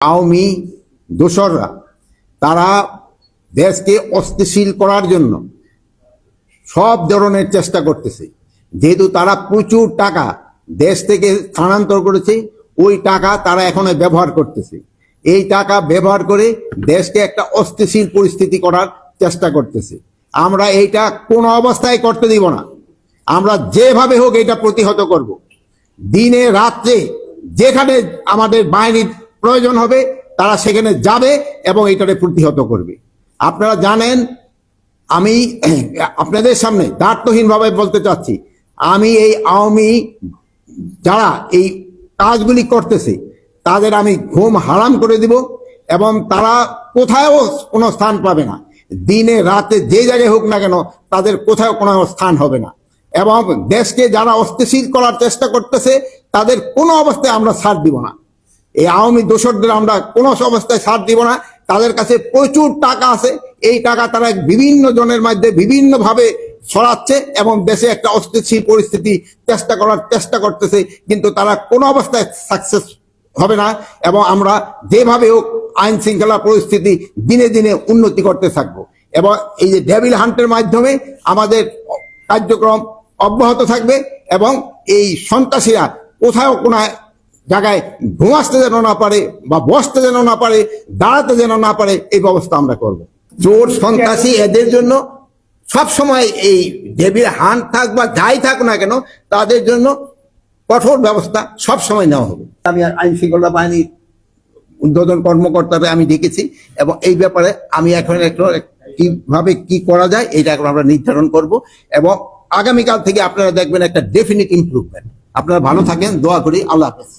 আওয়ামী দোসররা, তারা দেশকে অস্থিশীল করার জন্য সব ধরনের চেষ্টা করতেছে। যেহেতু তারা প্রচুর টাকা দেশ থেকে স্থানান্তর করেছে, ওই টাকা তারা এখন ব্যবহার করতেছে। এই টাকা ব্যবহার করে দেশকে একটা অস্থিশীল পরিস্থিতি করার চেষ্টা করতেছে। আমরা এইটা কোনো অবস্থায় করতে দিব না। আমরা যেভাবে হোক এটা প্রতিহত করব। দিনে রাত্রে যেখানে আমাদের বাহিনীর প্রয়োজন হবে, তারা সেখানে যাবে এবং এটাকে প্রতিহত করবে। আপনারা জানেন, আমি আপনাদের সামনে দার্থহীনভাবে বলতে চাচ্ছি, আমি এই আওয়ামী যারা এই কাজগুলি করতেছে, তাদের আমি ঘুম হারাম করে দিব এবং তারা কোথাও কোনো স্থান পাবে না। দিনে, রাতে, যে জায়গায় হোক না কেন, তাদের কোথাও কোনো স্থান হবে না। এবং দেশকে যারা অস্থিশীল করার চেষ্টা করতেছে, তাদের কোনো অবস্থায় আমরা ছাড় দিব না। এই আওয়ামী দোসরদের আমরা কোনো অবস্থায় ছাড় দিব না। তাদের কাছে প্রচুর টাকা আছে। এই টাকা তারা বিভিন্ন জনের মধ্যে বিভিন্নভাবে ছড়াচ্ছে এবং দেশে একটা অস্থিতিশীল পরিস্থিতি চেষ্টা করার চেষ্টা করতেছে, কিন্তু তারা কোনো অবস্থায় সাকসেস হবে না এবং আমরা যেভাবে হোক আইন শৃঙ্খলা পরিস্থিতি দিনে দিনে উন্নতি করতে থাকব। এবং এই যে ডেভিল হান্টের মাধ্যমে আমাদের কার্যক্রম অব্যাহত থাকবে এবং এই সন্ত্রাসীরা কোথাও কোনো জায়গায় ঘুমাসতে যেন না পারে বা বসতে যেন না পারে, দাঁড়াতে যেন না পারে, এই ব্যবস্থা আমরা করব। চোর সন্ত্রাসী এদের জন্য সব সময় এই দেবীর হান থাক বা যাই থাক না কেন, তাদের জন্য কঠোর ব্যবস্থা সব সময় নেওয়া হবে। আমি আইন শৃঙ্খলা বাহিনীর উদ্বোধন কর্মকর্তারা আমি দেখেছি এবং এই ব্যাপারে আমি এখন কীভাবে কি করা যায়, এটা এখন আমরা নির্ধারণ করব এবং আগামীকাল থেকে আপনারা দেখবেন একটা ডেফিনিট ইমপ্রুভমেন্ট আপনারা ভালো থাকেন দোয়া করি আল্লাহ হাফেজ।